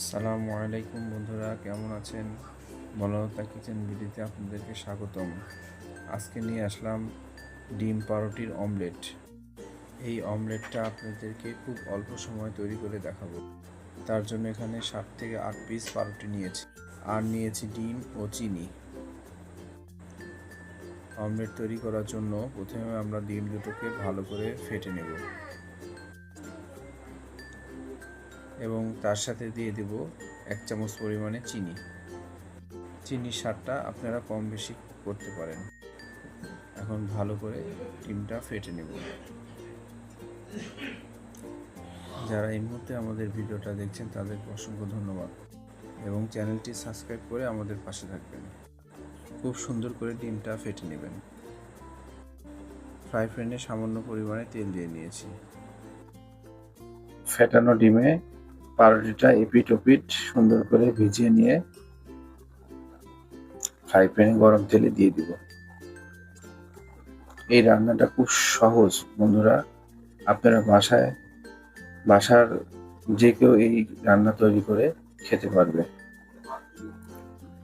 আসসালামু আলাইকুম বন্ধুরা, কেমন আছেন? বলতা কিচেন ভিডিওতে আপনাদেরকে স্বাগতম। আজকে নিয়ে আসলাম ডিম পাউরুটির অমলেট। এই অমলেটটা আপনাদেরকে খুব অল্প সময় তৈরি করে দেখাবো। তার জন্য এখানে সাত থেকে আট পিস পাউরুটি নিয়েছি। আর নিয়েছি ডিম ও চিনি। অমলেট তৈরি করার জন্য প্রথমে আমরা ডিম দুটোকে ভালো করে ফেটে নেব। এবং তার সাথে দিয়ে দেব এক চামচ পরিমাণে চিনি। চিনির স্বাদটা আপনারা কম বেশি করতে পারেন। এখন ভালো করে ডিমটা ফেটে নেব। যারা এই মুহূর্তে আমাদের ভিডিওটা দেখছেন, তাদেরকে অসংখ্য ধন্যবাদ এবং চ্যানেলটি সাবস্ক্রাইব করে আমাদের পাশে থাকবেন। খুব সুন্দর করে ডিমটা ফেটে নেবেন। ফ্রাই প্যানে সামান্য পরিমাণে তেল দিয়ে নিয়েছি। ফেটানো ডিমে পাউরুটিটা এপিট ওপিট সুন্দর করে ভিজিয়ে নিয়ে ফ্রাই প্যানে গরম তেলে দিয়ে দিব। এই রান্নাটা খুব সহজ, বন্ধুরা। আপনারা বাসায়, বাসার যে কেউ এই রান্না তৈরি করে খেতে পারবে।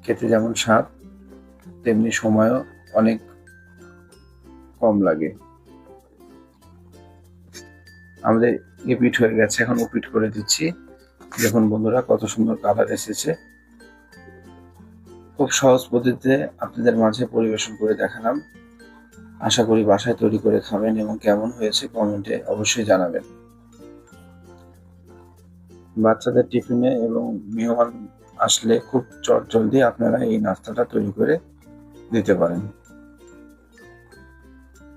খেতে যেমন স্বাদ, তেমনি সময়ও অনেক কম লাগে। আমাদের এপিট হয়ে গেছে, এখন ওপিট করে দিচ্ছি। দেখুন বন্ধুরা, কত সুন্দর কালার এসেছে। খুব সহজ পদ্ধতিতে আপনাদের মাঝে পরিবেশন করে দেখালাম। আশা করি বাসায় তৈরি করে খাবেন এবং কেমন হয়েছে কমেন্টে অবশ্যই জানাবেন। বাচ্চাদের টিফিনে এবং মেহমান আসলে খুব চট জলদি আপনারা এই নাস্তাটা তৈরি করে দিতে পারেন।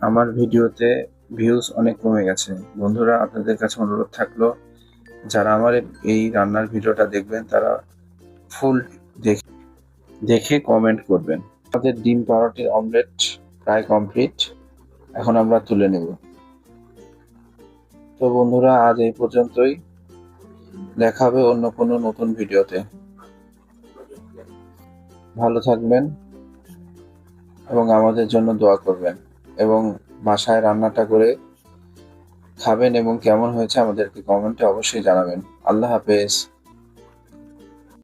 আমার ভিডিওতে ভিউজ অনেক কমে গেছে। বন্ধুরা, আপনাদের কাছে অনুরোধ থাকল যারা আমার এই রান্নার ভিডিওটা দেখবেন, তারা ফুল দেখে দেখে কমেন্ট করবেন। আমাদের ডিম পাউরুটির অমলেট প্রায় কমপ্লিট এখন আমরা তুলে নেব। তো বন্ধুরা, আজ এই পর্যন্তই। দেখা হবে অন্য কোনো নতুন ভিডিওতে। ভালো থাকবেন এবং আমাদের জন্য দোয়া করবেন এবং বাসায় রান্নাটা করে খাবেন এবং কেমন হয়েছে আমাদেরকে কমেন্টে অবশ্যই জানাবেন। আল্লাহ হাফেজ।